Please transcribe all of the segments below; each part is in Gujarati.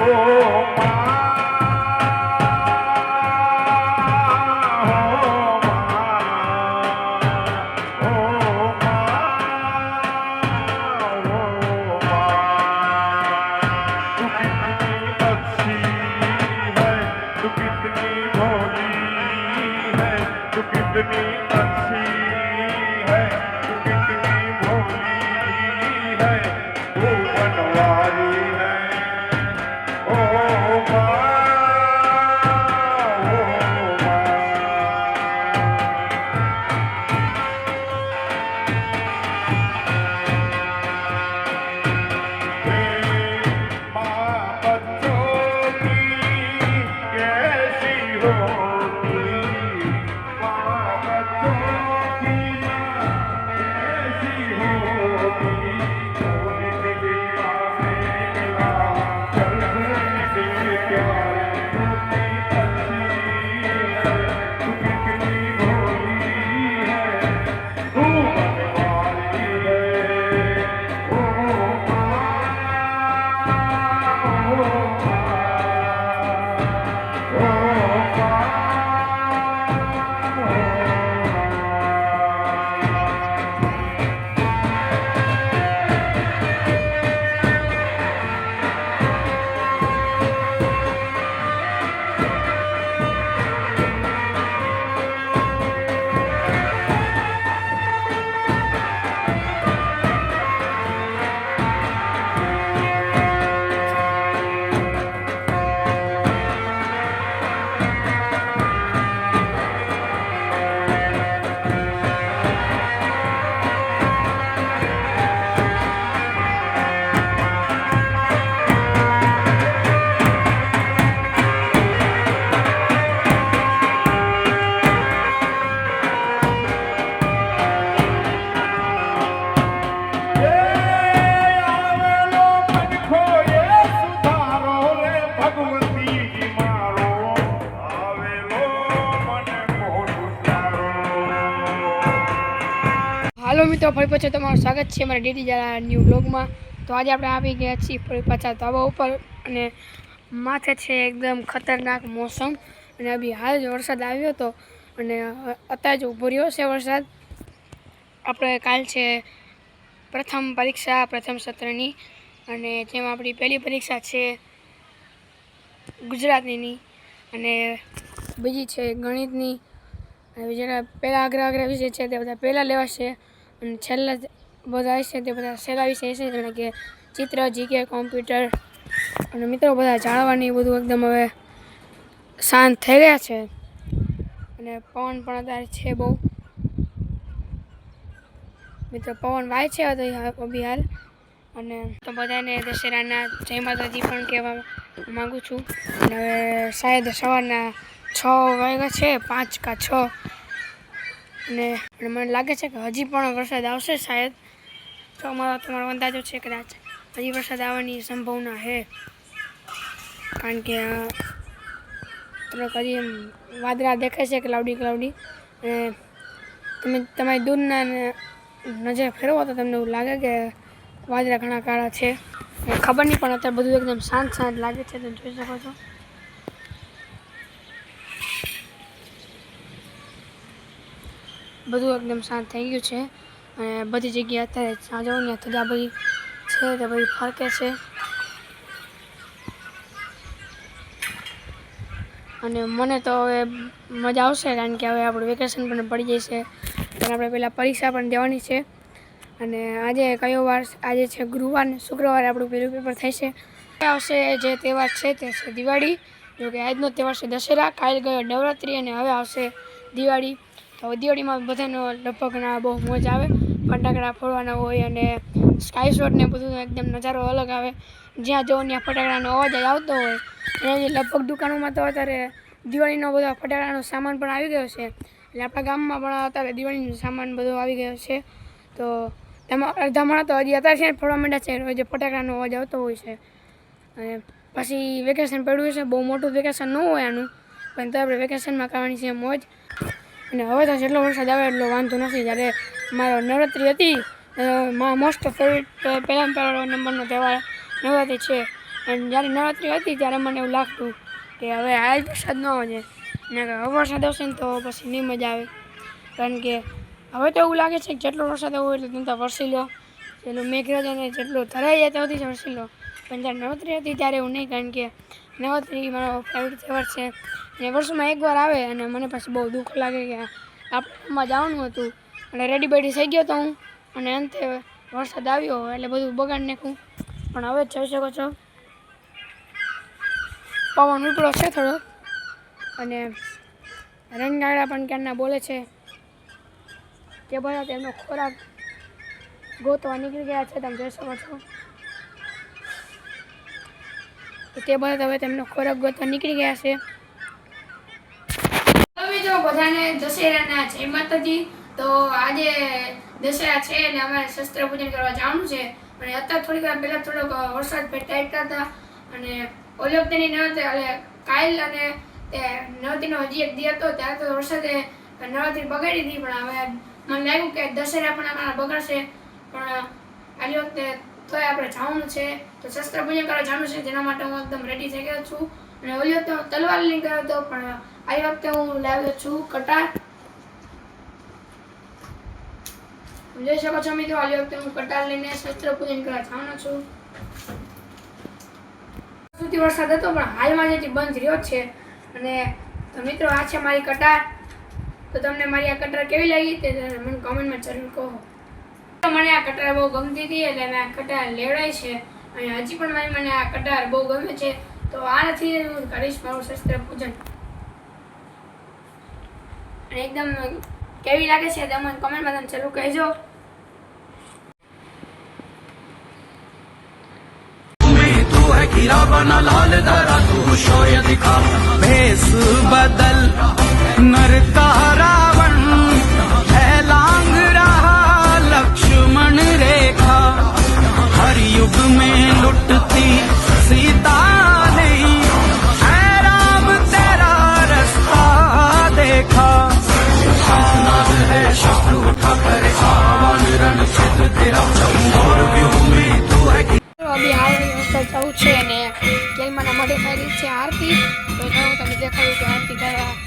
Oh. મિત્રો ફરી પાછું તમારું સ્વાગત છે મારા ડીટી જરા ન્યૂ બ્લોગમાં તો આજે આપણે આવી ગયા છીએ ફરી પાછા તવા ઉપર અને માથે છે એકદમ ખતરનાક મોસમ. અને અભી હાલ જ વરસાદ આવ્યો હતો અને અત્યારે જ ઊભો રહ્યો છે વરસાદ. આપણે કાલ છે પ્રથમ પરીક્ષા, પ્રથમ સત્રની. અને જેમાં આપણી પહેલી પરીક્ષા છે ગુજરાતીની અને બીજી છે ગણિતની. જેના પહેલાં આગ્રહ આગ્રહ વિષય છે તે બધા પહેલાં લેવાશે. અને છેલ્લા બધા છે તે બધા સહેલા વિષય છે જાણે કે ચિત્ર, જીકે, કોમ્પ્યુટર અને મિત્રો બધા જાણવાની બધું એકદમ હવે શાંત થઈ ગયા છે. અને પવન પણ અત્યારે છે બહુ. મિત્રો, પવન વાય છે અભી હાલ. અને તો બધાને દશેરાના જય માતાજી પણ કહેવા માગું છું. અને હવે શાયદ સવારના છ વાગ્યા છે, પાંચ કા છ. અને મને લાગે છે કે હજી પણ વરસાદ આવશે શાયદ. તો અમારો તમારો અંદાજો છે કદાચ. હજી વરસાદ આવવાની સંભાવના છે. કારણ કે અ, કદી એમ વાદળા દેખાય છે ક્લાઉડી ક્લાઉડી અને તમે તમારી દૂરના નજર ફેરવો તો તમને એવું લાગે કે વાદળા ઘણા કાળા છે. ખબર નહીં પણ અત્યારે બધું એકદમ શાંત શાંત લાગે છે તમે જોઈ શકો છો. બધું એકદમ શાંત થઈ ગયું છે. અને બધી જગ્યાએ અત્યારે સાંજો ને થજા બધી છે તે બધી ફરકે છે. અને મને તો હવે મજા આવશે કારણ કે હવે આપણું વેકેશન પણ પડી જશે અને આપણે પહેલાં પરીક્ષા પણ દેવાની છે. અને આજે કયો વાર આજે છે ગુરુવાર અને શુક્રવારે આપણું પહેલું પેપર થાય છે આવશે જે તહેવાર છે તે છે દિવાળી. જોકે આજનો તહેવાર છે દશેરા, કાલ ગયો નવરાત્રિ અને હવે આવશે દિવાળી. તો દિવાળીમાં બધાનો લગભગના બહુ મોજ આવે. ફટાકડા ફોડવાના હોય અને સ્કાય શોટ ને બધું એકદમ નજારો અલગ આવે. જ્યાં જવો ત્યાં ફટાકડાનો અવાજ આવતો હોય. અને લગભગ દુકાનોમાં તો અત્યારે દિવાળીનો બધો ફટાકડાનો સામાન પણ આવી ગયો છે. એટલે આપણા ગામમાં પણ અત્યારે દિવાળીનો સામાન બધો આવી ગયો છે. તો માણસ તો હજી અત્યારે છે ફોડવા માંડ્યા છે રોજ ફટાકડાનો અવાજ આવતો હોય છે. અને પછી વેકેશન પડ્યું છે, બહુ મોટું વેકેશન ન હોય આનું. પણ તો આપણે વેકેશનમાં કરવાની છે મોજ. અને હવે તો જેટલો વરસાદ આવે એટલો વાંધો નથી. જ્યારે મારો નવરાત્રિ હતી મારા મોસ્ટ ફેવરેટ પહેલાં પહેલો નંબરનો તહેવાર નવરાત્રિ છે. અને જ્યારે નવરાત્રિ હતી ત્યારે મને એવું લાગતું કે હવે આજ વરસાદ ન આવે. ને હવે વરસાદ આવશે ને તો પછી નહીં મજા આવે. કારણ કે હવે તો એવું લાગે છે કે જેટલો વરસાદ આવ્યો એટલે તમે વરસી લો. જેટલું મેઘરાજાને જેટલું ધરાઈ જાય ત્યાંથી જ વરસી લો. પણ જ્યારે નવરાત્રિ હતી ત્યારે એવું નહીં, કારણ કે નવરાત્રિ મારો ફેવરેટ તહેવાર છે અને વર્ષમાં એકવાર આવે અને મને પછી બહુ દુઃખ લાગે કે આપણે એમાં જવાનું હતું. અને રેડી બેડી થઈ ગયો તો હું. અને અંતે વરસાદ આવ્યો એટલે બધું બગાડી નાખું પણ હવે જોઈ શકો છો. પવન ઉપડો છે થોડો. અને રંગાડા પણ ક્યારના બોલે છે તે બધા તેમનો ખોરાક ગોતવા નીકળી ગયા છે, તમે જોઈ શકો છો. તે બધા હવે તેમનો ખોરાક ગોતવા નીકળી ગયા છે. બધાને દશેરાના જય માતાજી. તો આજે દશેરા છે અને અમારે શસ્ત્ર પૂજન કરવા જવાનું છે. અને અત્યારે થોડીક વાર પહેલાં થોડોક વરસાદ ટાઈટ હતા. અને ઓલી વખતેની નવરાત્રી એટલે કાયલ અને તે નવરાત્રીનો હજી એક દી હતો, ત્યારે તો વરસાદે નવરાત્રી બગાડી હતી પણ હવે મને લાગ્યું કે દશેરા પણ અમારા બગડશે. પણ આલી વખતે તોય આપણે જવાનું છે. તો શસ્ત્ર પૂજન કરવા જવાનું છે, જેના માટે હું એકદમ રેડી થઈ ગયો છું. અને ઓલી તલવાર લઈને ગયો હતો, પણ આ વખતે હું લાવ્યો છું કટાર. જોઈ શકો છો મિત્રો આ વખતે હું કટાર લઈને શસ્ત્ર પૂજન કરવા જવાનો છું. સુધી વરસાદ હતો, પણ હાલમાં જેથી બંધ રહ્યો છે. અને તો મિત્રો, આ છે મારી કટાર. તો તમને મારી આ કટાર કેવી લાગી તે મને કોમેન્ટમાં જરૂર કહો. મને આ કટાર બહુ ગમતી હતી એટલે મેં આ કટાર લેવડાય છે. અને હજી પણ મારી મને આ કટાર બહુ ગમે છે. તો આનાથી હું કરીશ મારું શસ્ત્ર પૂજન. અને એકદમ કેવી લાગે છે તમે કમેન્ટમાં તમે જરૂર કહેજો में तू है गिरा बना लाल दरा तू शौर्य दिखा भेस बदल नरता रावण है लांग रहा लक्ष्मण रेखा हर युग में लुटती सीता રહી છે આરતી. તો હું તમને દેખાડું કે આરતી કરવા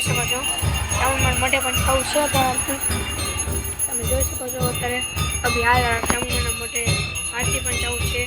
જોઈ શકો છો. એમાં મારા પણ થવું છે તમે જોઈ શકો છો અત્યારે અભી હાલ ચામુંડાના મોઢે આરતી પણ જવું છે.